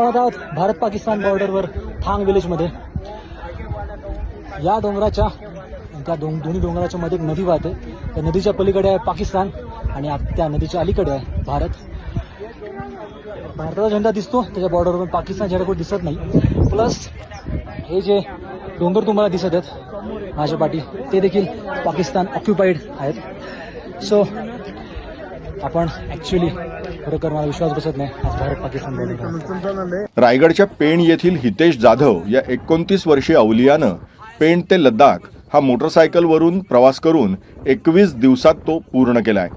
आपण आता आहोत. भारत पाकिस्तान बॉर्डरवर थांग विलेजमध्ये या डोंगराच्या त्या डोंग दोन्ही डोंगराच्या मध्ये एक नदी वाहते. त्या नदीच्या पलीकडे आहे पाकिस्तान आणि त्या नदीच्या अलीकडे आहे भारत. भारताचा झेंडा दिसतो. त्याच्या बॉर्डरवर पाकिस्तान झेंडा कोण दिसत नाही. प्लस हे जे डोंगर तुम्हाला दिसत आहेत माझ्या पाठी ते देखील पाकिस्तान ऑक्युपाईड आहेत. सो आपण ऍक्च्युली खरोखर मला विश्वास बसत नाही. आज भारत पाकिस्तान रायगडच्या पेण येथील हितेश जाधव या एकोणतीस वर्षीय अवलियानं पेण ते लद्दाख हा मोटरसायकलवरून प्रवास करून एकवीस दिवसात तो पूर्ण केलाय.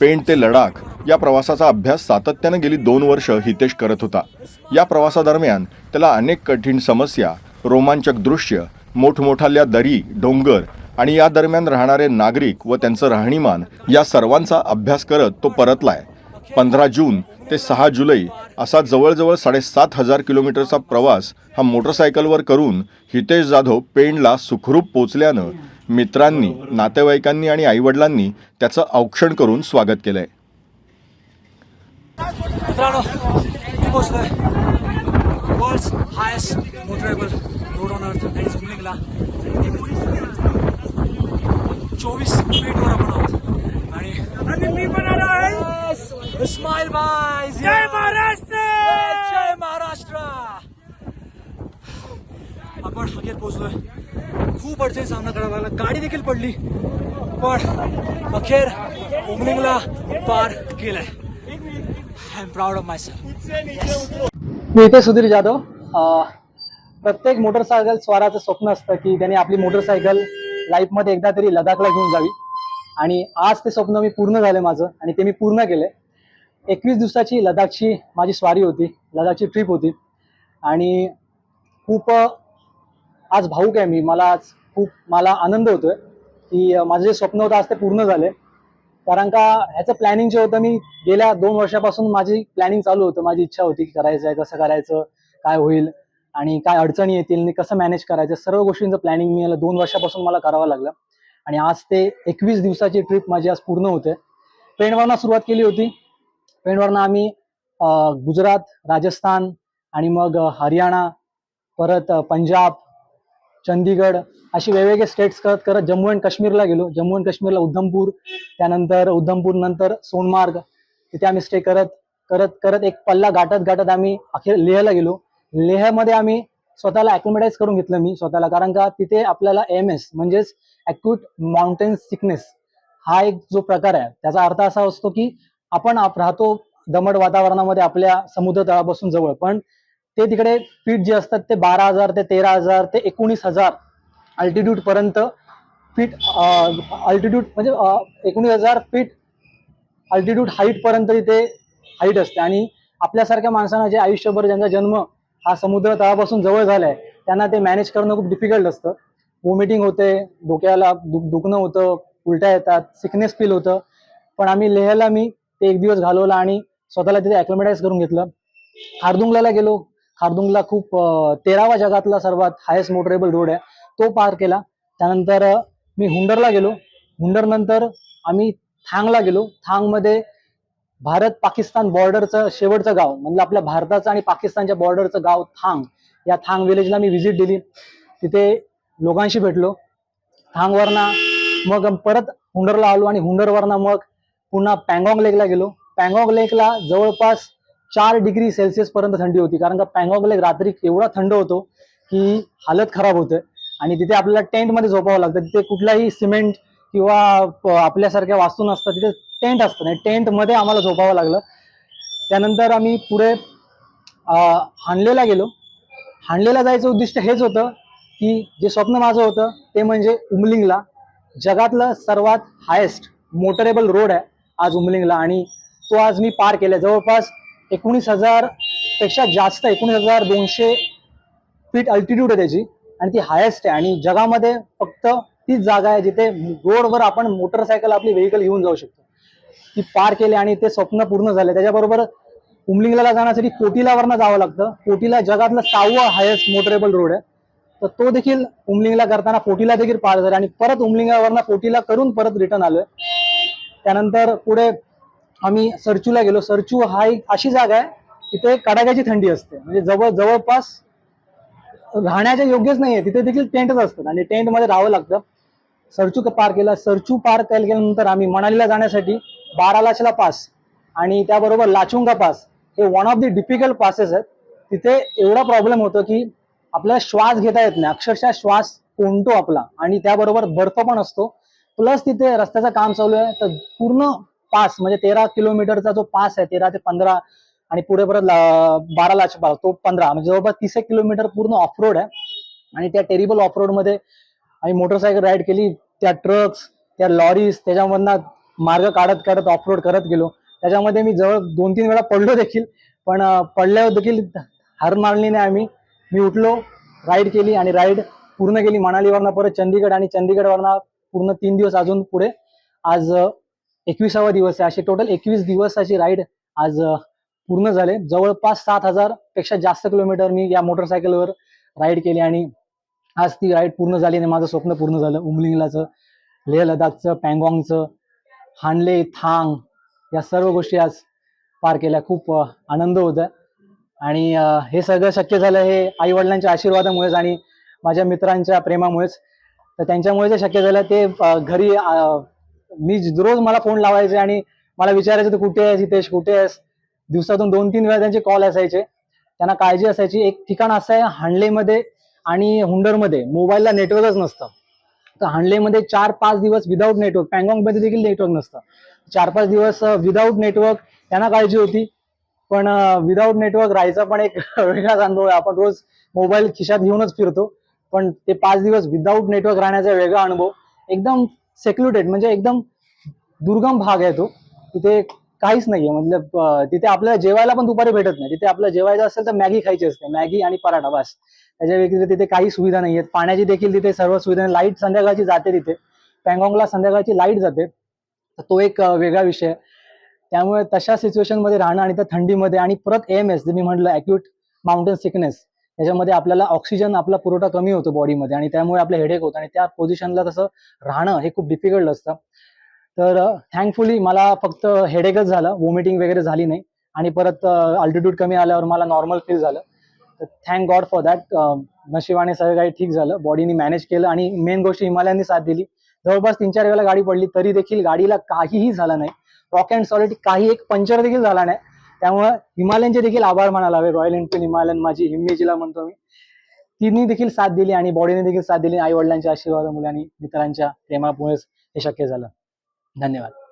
पेण ते लडाख या प्रवासाचा अभ्यास सातत्यानं गेली दोन वर्ष हितेश करत होता. या प्रवासादरम्यान त्याला अनेक कठीण समस्या रोमांचक दृश्य मोठमोठाल्या दरी डोंगर आणि या दरम्यान राहणारे नागरिक व त्यांचं राहणीमान या सर्वांचा अभ्यास करत तो परतलाय. पंधरा जून ते सहा जुलै असा जवळजवळ साडेसात हजार किलोमीटरचा प्रवास हा मोटरसायकलवर करून हितेश जाधव पेणला सुखरूप पोचल्यानं मित्रांनी नातेवाईकांनी आणि आईवडिलांनी त्याचं औक्षण करून स्वागत केलंय. मित्रांनो highest motorable road on earth चोवीस फीटवर आपण आहोत. आणि आणि मी पण आलो आहे. इस्माईल बाय जय महाराष्ट्र! जय महाराष्ट्र! आपण अखेर पोहोचलोय. खूप अडचणी सामना करावा लागला गाडी देखील पडली. पण अखेर उमलिंगला पार केलंय. I am proud of myself मी इथे सुधीर जाधव. प्रत्येक मोटरसायकल स्वाराचं स्वप्न असतं की त्याने आपली मोटरसायकल लाईफमध्ये एकदा तरी लडाखला घेऊन जावी. आणि आज ते स्वप्न मी पूर्ण झालं माझं आणि ते मी पूर्ण केलं एकवीस दिवसाची लडाखची माझी स्वारी होती. लडाखची ट्रिप होती. आणि खूप आज भाऊक आहे मी. मला आज खूप मला आनंद होतोय की माझं जे स्वप्न होतं आज ते पूर्ण झाले कारण का ह्याचं प्लॅनिंग जे होतं मी गेल्या दोन वर्षापासून माझी प्लॅनिंग चालू होतं. माझी इच्छा होती की करायचं आहे कसं करायचं काय होईल. आणि काय अडचणी येतील आणि कसं मॅनेज करायचं सर्व गोष्टींचं प्लॅनिंग मी याला दोन वर्षापासून मला करावं लागलं. आणि आज ते एकवीस दिवसाची ट्रिप माझी आज पूर्ण होते. पेणवरनं सुरुवात केली होती. पेणवरनं आम्ही गुजरात राजस्थान आणि मग हरियाणा परत पंजाब चंदीगड अशी वेगवेगळे स्टेट्स करत करत जम्मू अँड काश्मीरला गेलो. जम्मू अँड काश्मीरला उधमपूर त्यानंतर उधमपूर नंतर सोनमार्ग. तिथे आम्ही स्टे करत करत करत एक पल्ला गाठत गाठत आम्ही अखेर लेहला गेलो. लेहमध्ये आम्ही स्वतःला अकोमोडाईज करून घेतलं मी स्वतःला. कारण का तिथे आपल्याला एम एस म्हणजेच अक्यूट माउंटेन सिकनेस हा एक जो प्रकार आहे त्याचा अर्थ असा असतो की आपण आप राहतो दमट वातावरणामध्ये आपल्या समुद्र तळापासून जवळ. पण ते तिकडे फीट जे असतात ते बारा हजार ते तेरा हजार ते एकोणीस हजार अल्टिट्यूड पर्यंत फीट अल्टिट्यूड म्हणजे एकोणीस हजार फीट अल्टिट्यूड हाईट पर्यंत तिथे हाईट असते. आणि आपल्यासारख्या माणसांना जे आयुष्यभर ज्यांचा जन्म हा समुद्र तळापासून जवळ झालाय. त्यांना ते मॅनेज करणं खूप डिफिकल्ट असतं. वॉमिटिंग होते डोक्याला दुख दुखणं होतं उलट्या येतात सिकनेस फील होतं. पण आम्ही लेहला मी ते एक दिवस घालवला आणि स्वतःला तिथे अॅक्लोमॅटाईज करून घेतलं. खारदुंगला गेलो. हार्दुंगला खूप तेरावा जगातला सर्वात हायेस्ट मोटरेबल रोड आहे. तो पार केला. त्यानंतर मी हुंडरला गेलो. हुंडर नंतर आम्ही थांगला गेलो. थांगमध्ये भारत पाकिस्तान बॉर्डरचं शेवटचं गाव म्हणजे आपल्या भारताचं आणि पाकिस्तानच्या बॉर्डरचं गाव थांग. या थांग विलेजला मी व्हिजिट दिली. तिथे लोकांशी भेटलो. थांगवरना मग परत हुंडरला आलो आणि हुंडरवरना मग पुन्हा पँगॉंग लेकला गेलो. पँगॉंग लेकला जवळपास चार डिग्री सेल्सिअस पर्यंत थंडी होती. कारण का पँगॉंग लेक रात्री एवढा थंड होतो की हालत खराब होते. आणि तिथे आपल्याला टेंटमध्ये झोपावं लागतं. तिथे कुठलाही सिमेंट किंवा आपल्यासारख्या वास्तू नसतात तिथे टेंट असतं. नाही टेंटमध्ये आम्हाला झोपावं लागलं. त्यानंतर आम्ही पुढे हांडलेला गेलो. हांडलेला जायचं उद्दिष्ट हेच होतं की जे स्वप्न माझं होतं ते म्हणजे उमलिंगला. जगातलं सर्वात हायेस्ट मोटरेबल रोड आहे आज उमलिंगला. आणि तो आज मी पार केला. जवळपास एकोणीस हजारपेक्षा जास्त एकोणीस हजार दोनशे फीट अल्टिट्यूड आहे त्याची. आणि ती हायेस्ट आहे. आणि जगामध्ये फक्त तीच जागा आहे जिथे रोडवर आपण मोटरसायकल आपली व्हेकल घेऊन जाऊ शकतो. ती पार केली आणि ते स्वप्न पूर्ण झाले. त्याच्याबरोबर उमलिंगला जाण्यासाठी कोटिलावरनं जावं लागतं. कोटिला जगातलं सहावं हायेस्ट मोटरेबल रोड आहे. तर तो देखील उमलिंगला करताना फोर्टीला देखील पार झाला आणि परत उमलिंगावरनं फोर्टीला करून परत रिटर्न आलोय. त्यानंतर पुढे आम्ही सरचूला गेलो. सरचू हा एक अशी जागा आहे तिथे कडाक्याची थंडी असते. म्हणजे जवळ जवळपास राहण्याच्या योग्यच नाहीये. तिथे देखील टेंटच असतात आणि टेंटमध्ये राहावं लागतं. सरचूक पार केला. सरचू पार केल्यानंतर आम्ही मनालीला जाण्यासाठी बारा लाचला पास आणि त्याबरोबर लाचुंगा पास हे one of the difficult passes आहेत. तिथे एवढा प्रॉब्लेम होतो की आपल्याला श्वास घेता येत नाही. अक्षरशः श्वास कोंडतो आपला आणि त्याबरोबर बर्फ पण असतो. प्लस तिथे रस्त्याचं काम चालू आहे. तर पूर्ण पास म्हणजे तेरा किलोमीटरचा जो पास आहे तेरा ते पंधरा आणि पुढे परत ला- बारा लाच तो पंधरा. म्हणजे जवळपास तीस एक किलोमीटर पूर्ण ऑफ रोड आहे. आणि त्या टेरिबल ऑफ रोडमध्ये आम्ही मोटरसायकल राईड केली त्या ट्रक्स त्या लॉरीज त्याच्यामधनं मार्ग काढत काढत ऑफ रोड करत गेलो. त्याच्यामध्ये मी जवळ दोन तीन वेळा पडलो देखील पण पडल्यावर देखील हार मारली नाही आम्ही. मी उठलो राईड केली आणि राईड पूर्ण केली. मनालीवरनं परत चंदीगड आणि चंदीगडवरनं पूर्ण तीन दिवस अजून पुढे. आज एकविसावा दिवस आहे. असे टोटल एकवीस दिवसाची राईड आज पूर्ण झाले. जवळपास सात हजारपेक्षा जास्त किलोमीटर मी या मोटरसायकलवर राईड केली आणि आज ती राईड पूर्ण झाली आणि माझं स्वप्न पूर्ण झालं. उमलिंगलाचं लेह लडाखचं पँगॉंगचं हानले थांग या सर्व गोष्टी आज पार केल्या. खूप आनंद होता आणि हे सगळं शक्य झालं हे आई वडिलांच्या आशीर्वादामुळेच आणि माझ्या मित्रांच्या प्रेमामुळेच. तर त्यांच्यामुळे जे शक्य झालं. ते घरी मी रोज मला फोन लावायचे आणि मला विचारायचं तू कुठे आहेस हितेश? कुठे आहेस? दिवसातून दोन तीन वेळा त्यांचे कॉल असायचे. त्यांना काळजी असायची. एक ठिकाण असं आहे हांडलेमध्ये आणि हुंडरमध्ये मोबाईलला नेटवर्कच नसतं. तर हांडलेमध्ये चार पाच दिवस विदाऊट नेटवर्क पँगॉंगमध्ये देखील नेटवर्क नसतं. चार पाच दिवस विदाऊट नेटवर्क त्यांना काळजी होती. पण विदाऊट नेटवर्क राहायचा पण एक वेगळाच अनुभव आहे. आपण रोज मोबाईल खिशात घेऊनच फिरतो. पण ते पाच दिवस विदाऊट नेटवर्क राहण्याचा वेगळा अनुभव. एकदम सेक्युटेड म्हणजे एकदम दुर्गम भाग आहे तो. तिथे काहीच नाहीये. मतलब तिथे आपल्याला जेवायला पण दुपारी भेटत नाही. तिथे आपल्याला जेवायचं असेल तर मॅगी खायची असते. मॅगी आणि पराठा बस. त्याच्या व्यतिरिक्त तिथे काही सुविधा नाही आहेत पाण्याची देखील तिथे सर्व सुविधा लाइट संध्याकाळची जाते तिथे. पँगॉंगला संध्याकाळची लाइट जाते. तर तो एक वेगळा विषय. आहे त्यामुळे तशा सिच्युएशनमध्ये राहणं आणि त्या थंडीमध्ये आणि परत एम एस जे मी म्हटलं अॅक्यूट माउंटेन सिकनेस त्याच्यामध्ये आपल्याला ऑक्सिजन आपला पुरवठा कमी होतो बॉडीमध्ये आणि त्यामुळे आपलं हेडेक होतं. आणि त्या पोझिशनला तसं राहणं हे खूप डिफिकल्ट असतं. तर थँकफुली मला फक्त हेडेकच झालं. वॉमिटिंग वगैरे झाली नाही. आणि परत अल्टिट्यूड कमी आल्यावर मला नॉर्मल फील झालं. तर थँक गॉड फॉर दॅट नशिबाने सगळं काही ठीक झालं. बॉडीने मॅनेज केलं आणि मेन गोष्ट हिमालयांनी साथ दिली. जवळपास तीन चार वेळेला गाडी पडली तरी देखील गाडीला काहीही झालं नाही. रॉक अँड सॉलिड काही एक पंचर देखील झाला नाही. त्यामुळे हिमालयनचे देखील आभार मानायला हवे. रॉयल एनफिल्ड हिमालयन माझी हिम्मीजीला म्हणतो मी. तिने देखील साथ दिली आणि बॉडीने देखील साथ दिली. आई वडिलांच्या आशीर्वादामुळे आणि मित्रांच्या प्रेमामुळेच हे शक्य झालं. धन्यवाद.